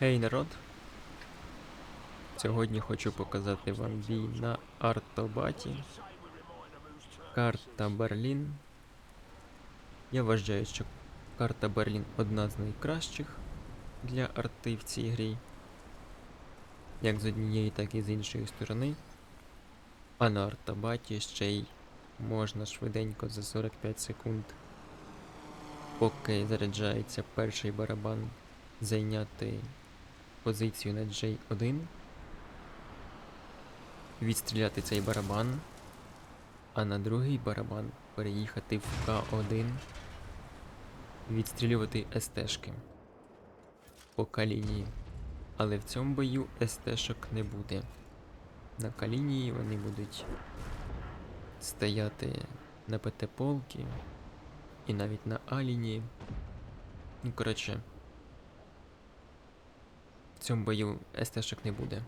Гей, народ! Сьогодні хочу показати вам бій на артобаті. Карта Берлін. Я вважаю, що карта Берлін одна з найкращих для арти в цій грі. Як з однієї, так і з іншої сторони. А на артобаті ще й можна швиденько за 45 секунд, поки заряджається перший барабан, зайняти позицію на J1, відстріляти цей барабан, а на другий барабан переїхати в К1, відстрілювати СТшки по калінії. Але в цьому бою СТшок не буде. На калінії вони будуть стояти на ПТ полки і навіть на А лінії. Ну, коротше, цьому бою СТшок не буде.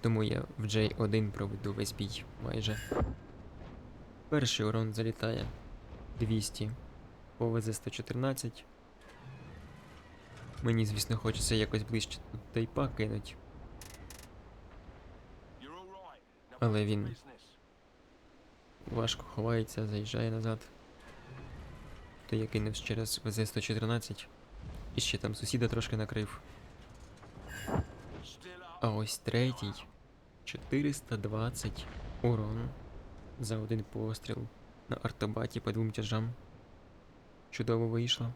Тому я в J1 проведу весь бій майже. Перший урон залітає 200 по ВЗ-114. Мені, звісно, хочеться якось ближче тут тайпа кинуть, але він важко ховається, заїжджає назад. То я кинув через ВЗ-114 і ще там сусіда трошки накрив. А ось третій 420 урон за один постріл на артобаті по двом тяжам. Чудово вийшло.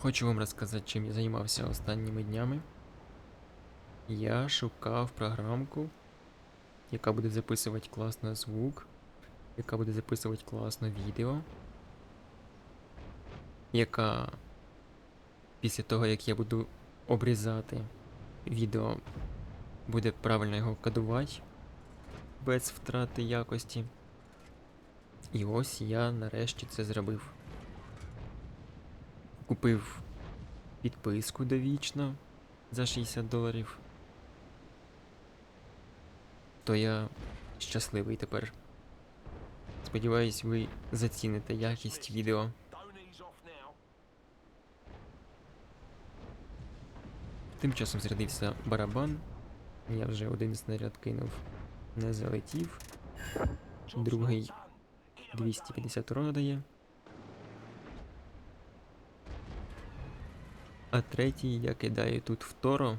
Хочу вам розказати, чим я займався останніми днями. Я шукав програмку, яка буде записувати класно звук, яка буде записувати класно відео, яка після того, як я буду обрізати відео, буде правильно його кодувати без втрати якості. І ось я нарешті це зробив. Купив підписку довічно за 60 доларів. То я щасливий тепер. Сподіваюсь, ви заціните якість відео. Тим часом зрядився барабан. Я вже один снаряд кинув, не залетів. Другий 250 урона дає. А третій я кидаю тут в Торо.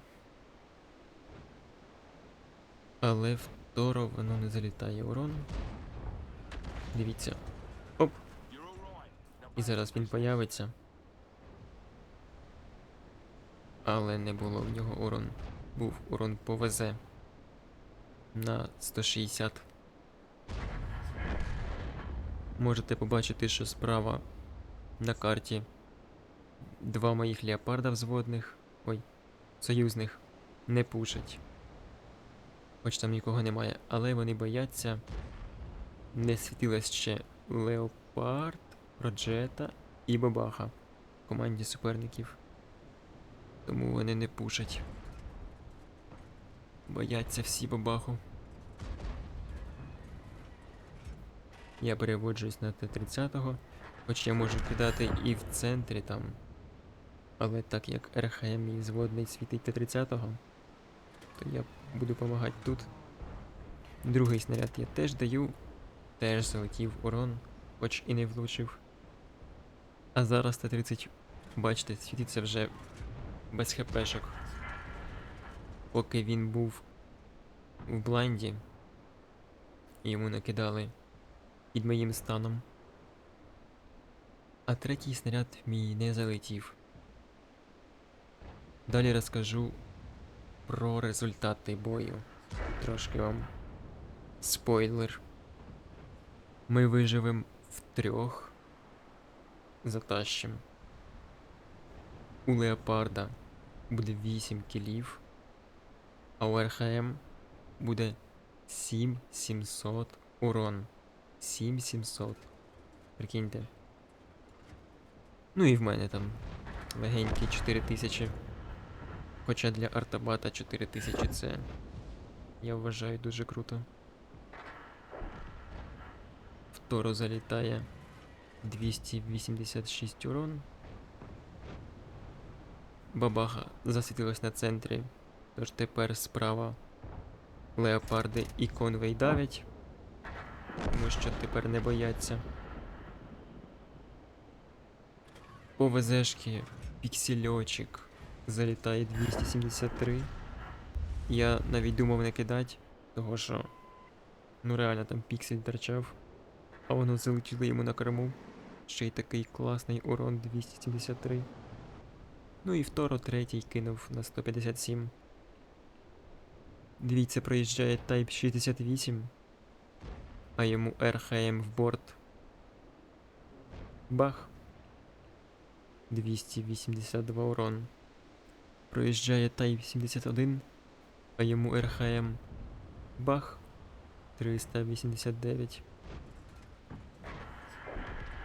Але в Торо воно не залітає урон. Дивіться. Оп! І зараз він появиться. Але не було в нього урон. Був урон по ВЗ на 160. Можете побачити, що справа на карті два моїх леопарда взводних. Ой, союзних не пушать. Хоч там нікого немає, але вони бояться. Не світилась ще Леопард, Проджета і Бабаха в команді суперників. Тому вони не пушать. Бояться всі бабаху. Я переводжусь на Т-30, хоч я можу кидати і в центрі там. Але так як РХМ мій зводний світить Т-30, то я буду допомагати тут. Другий снаряд я теж даю, теж залетів урон, хоч і не влучив. А зараз Т-30, бачите, світиться вже без хпшок. Поки він був в блайнді, йому накидали під моїм станом. А третій снаряд мій не залетів. Далі розкажу про результати бою. Трошки вам спойлер. Ми виживемо втрьох. Затащим. У Леопарда буде 8 кілів, а у РХМ буде 7700 урон. 7700. Прикиньте. Ну і в мене там легенькі 4000. Хоча для артобата 4000 це. Я вважаю дуже круто. В Торо залітає 286 урон. Бабаха засвітилась на центрі. Тож тепер справа леопарди і конвей давять. Тому що тепер не бояться. ОВЗшки, піксельочок. Залітає 273. Я навіть думав не кидать, того що. Ну реально там піксель торчав. А воно залетіло йому на корму. Ще й такий класний урон 273. Ну і второ третій кинув на 157. Дивіться, проїжджає Type 68, а йому РХМ в борт. Бах. 282 урон. Проїжджає Type 71, а йому РХМ. Бах. 389.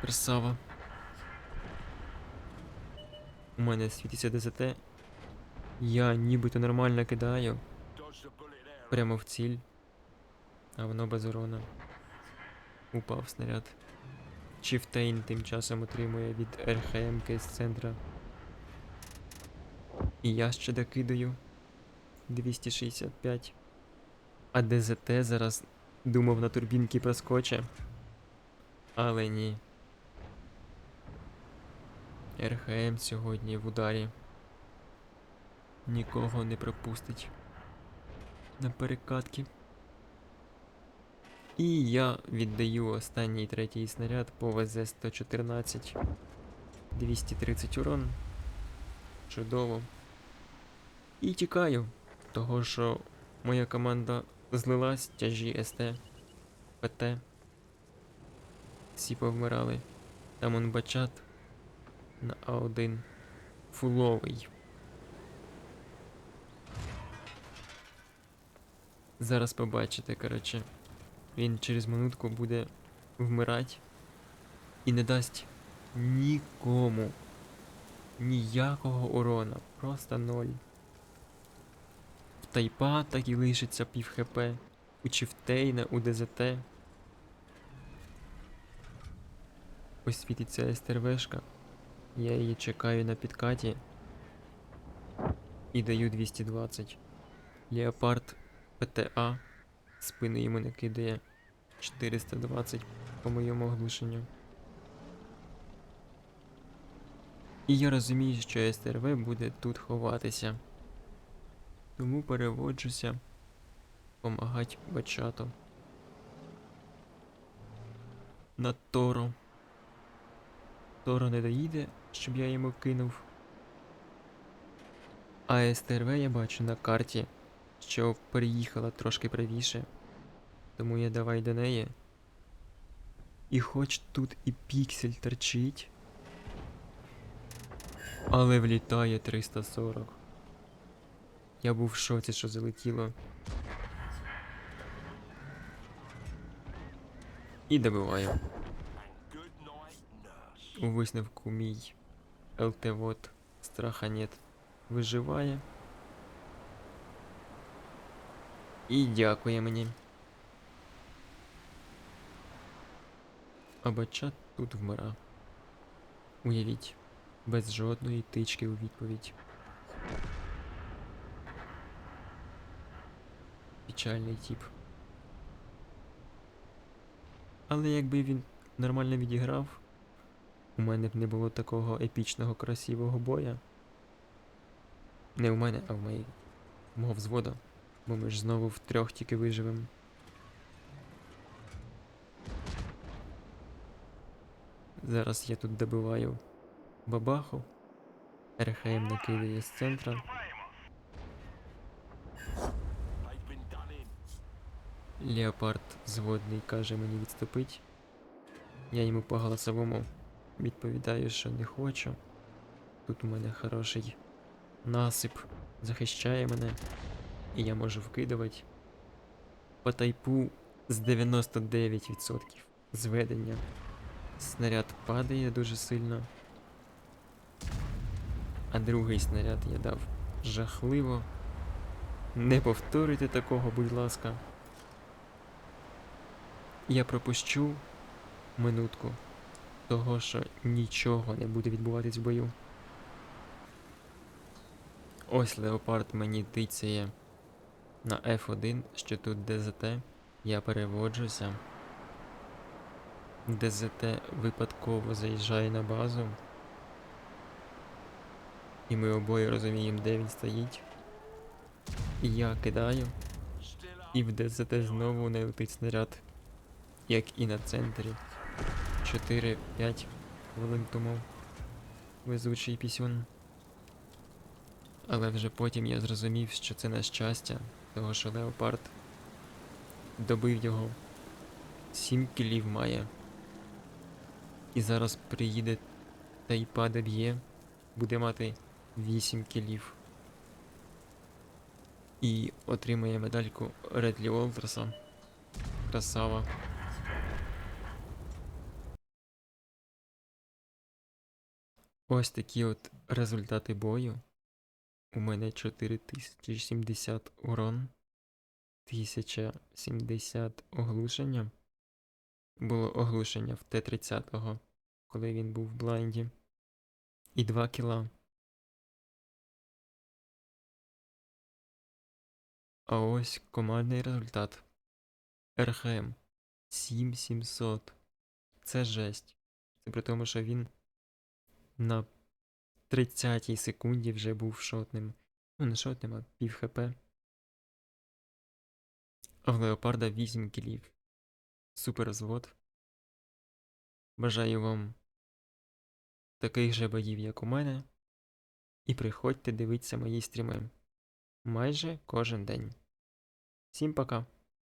Красава. У мене світиться ДЗТ. Я нібито нормально кидаю. Прямо в ціль. А воно без урона. Упав снаряд. Чифтейн тим часом отримує від РХМ з центра. І я ще докидаю. 265. А ДЗТ зараз думав на турбінки проскоче. Але ні. РХМ сьогодні в ударі. Нікого не пропустить. На перекатки. І я віддаю останній третій снаряд по ВЗ-114. 230 урон. Чудово. І тікаю. Того, що моя команда злилась, тяжі СТ, ПТ. Всі повмирали. Там он бачат на А1. Фуловий. Зараз побачите, коротше. Він через минутку буде вмирати і не дасть нікому ніякого урона. Просто ноль. В тайпа так і лишиться пів хп. У Чифтейна, у ДЗТ. Ось світиться СТРВшка. Я її чекаю на підкаті. І даю 220. Леопард ПТА. Спини йому не кидає 420 по моєму оглушенню. І я розумію, що СТРВ буде тут ховатися. Тому переводжуся помагать бачату. На Торо. Торо не доїде, щоб я йому кинув. А СТРВ я бачу на карті, що переїхала трошки правіше. Тому я давай до неї. І хоч тут і піксель торчить. Але влітає 340. Я був в шоці, що залетіло. І добиваю. У висновку мій ЛТ-вод страха нет виживає. І дякує мені. А бачат тут вмира. Уявіть, без жодної тички у відповідь. Печальний тип. Але якби він нормально відіграв, у мене б не було такого епічного красивого боя. Не у мене, а в моїй мого взвода. Бо ми ж знову втрьох тільки виживемо. Зараз я тут добиваю бабаху. РХМ накидає з центра. Леопард зводний каже мені відступить. Я йому по голосовому відповідаю, що не хочу. Тут у мене хороший насип захищає мене, і я можу вкидувати. По тайпу з 99% зведення. Снаряд падає дуже сильно. А другий снаряд я дав жахливо. Не повторюйте такого, будь ласка. Я пропущу минутку. Того, що нічого не буде відбуватись в бою. Ось леопард мені тицяє на F1, що тут ДЗТ. Я переводжуся. ДЗТ випадково заїжджає на базу. І ми обоє розуміємо, де він стоїть. Я кидаю. І в ДЗТ знову не летить снаряд. Як і на центрі. 4-5 хвилин тому. Везучий пісюн. Але вже потім я зрозумів, що це на щастя, того що Леопард добив його. 7 кілів має. І зараз приїде та й паде б'є, буде мати 8 кілів. І отримає медальку Редлі Олтерса. Красава. Ось такі от результати бою. У мене 4070 урон, 1070 оглушення. Було оглушення в Т-30, коли він був в блайнді. І 2 кіла. А ось командний результат. РХМ 7700. Це жесть. Це при тому, що він на 30-й секунді вже був шотним. Ну, не шотним, а пів хп. А в Леопарда 8 кілів. Супер звод. Бажаю вам таких же боїв, як у мене. І приходьте дивитися мої стріми майже кожен день. Всім пока!